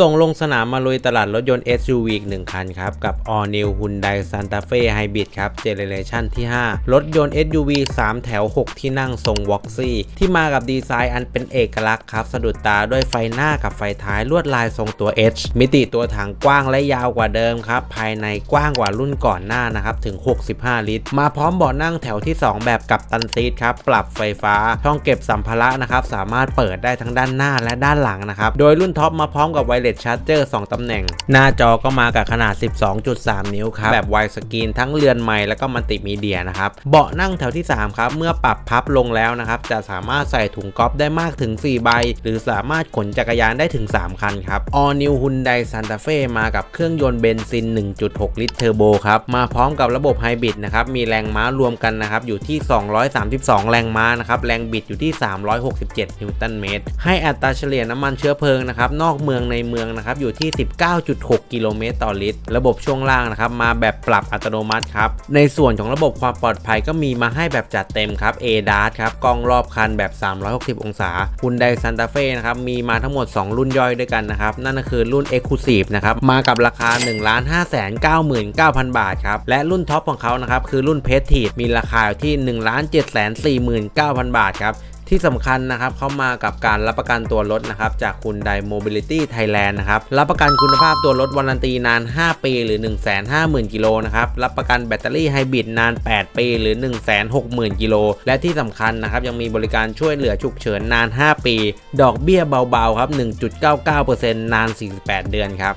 ส่งลงสนามมาลุยตลาดรถยนต์ SUV อีกหนึ่งคันครับ กับ All New Hyundai Santa Fe Hybrid ครับเจเนเรชันที่ 5 รถยนต์ SUV 3 แถว 6 ที่นั่งทรง w o x ซี่ที่มากับดีไซน์อันเป็นเอกลักษณ์ครับ สะดุดตาด้วยไฟหน้ากับไฟท้ายลวดลายทรงตัว H มิติตัวถังกว้างและยาวกว่าเดิมครับ ภายในกว้างกว่ารุ่นก่อนหน้านะครับ ถึง 65 ลิตร มาพร้อมเบาะนั่งแถวที่ 2 แบบกับตันซีทครับปรับไฟฟ้าช่องเก็บสัมภาระนะครับสามารถเปิดได้ทั้งด้านหน้าและด้านหลังนะครับโดยรุ่นท็อปมาพร้อมกับไวเลสชาร์จเจอร์2ตำแหน่ง หน้าจอก็มากับขนาด 12.3 นิ้วครับ แบบไวสกรีนทั้งเรือนไม้แล้วก็มัลติมีเดียนะครับ เบาะนั่งแถวที่ 3 ครับ เมื่อปรับพับลงแล้วนะครับ จะสามารถใส่ถุงก๊อฟได้มากถึง 4 ใบ หรือสามารถขนจักรยานได้ถึง 3 คันครับ All New Hyundai Santa Fe มากับเครื่องยนต์เบนซิน 1.6 ลิตรเทอร์โบครับ มาพร้อมกับระบบไฮบริดนะครับ มีแรงม้ารวมกันนะครับ อยู่ที่ 232 แรงม้านะครับ แรงบิดอยู่ที่ 367 นิวตันเมตร ให้อัตราเฉลี่ยน้ำมันเชื้อเพลิงนะครับ นอกเมืองในเมืองนะครับอยู่ที่ 19.6 กิโลเมตรต่อลิตร ระบบช่วงล่างนะครับมาแบบปรับอัตโนมัติครับ ในส่วนของระบบความปลอดภัยก็มีมาให้แบบจัดเต็มครับ ADAS ครับกล้องรอบคันแบบ 360 องศา Hyundai Santa Fe นะครับมีมาทั้งหมด 2 รุ่นย่อยด้วยกันนะครับ นั่นก็คือรุ่น Exclusive นะครับมากับราคา 1 5 9 9 0 0 0 บาทครับและรุ่นท็อปของเขานะครับคือรุ่น p e t i มีราคาอยู่ที่ 1 7 4 9 0 0 0 บาทครับ ที่สำคัญนะครับเขามากับการรับประกันตัวรถนะครับจากคุณได Mobility Thailand นะครับรับประกันคุณภาพตัวรถวารันตีนาน 5 ปีหรือ 150,000กิโลนะครับรับประกันแบตเตอรี่ไฮบริดนาน 8 ปีหรือ 160,000กิโลและที่สำคัญนะครับยังมีบริการช่วยเหลือฉุกเฉินนาน 5 ปี ดอกเบี้ยเบาๆครับ1.99%นาน 48 เดือนครับ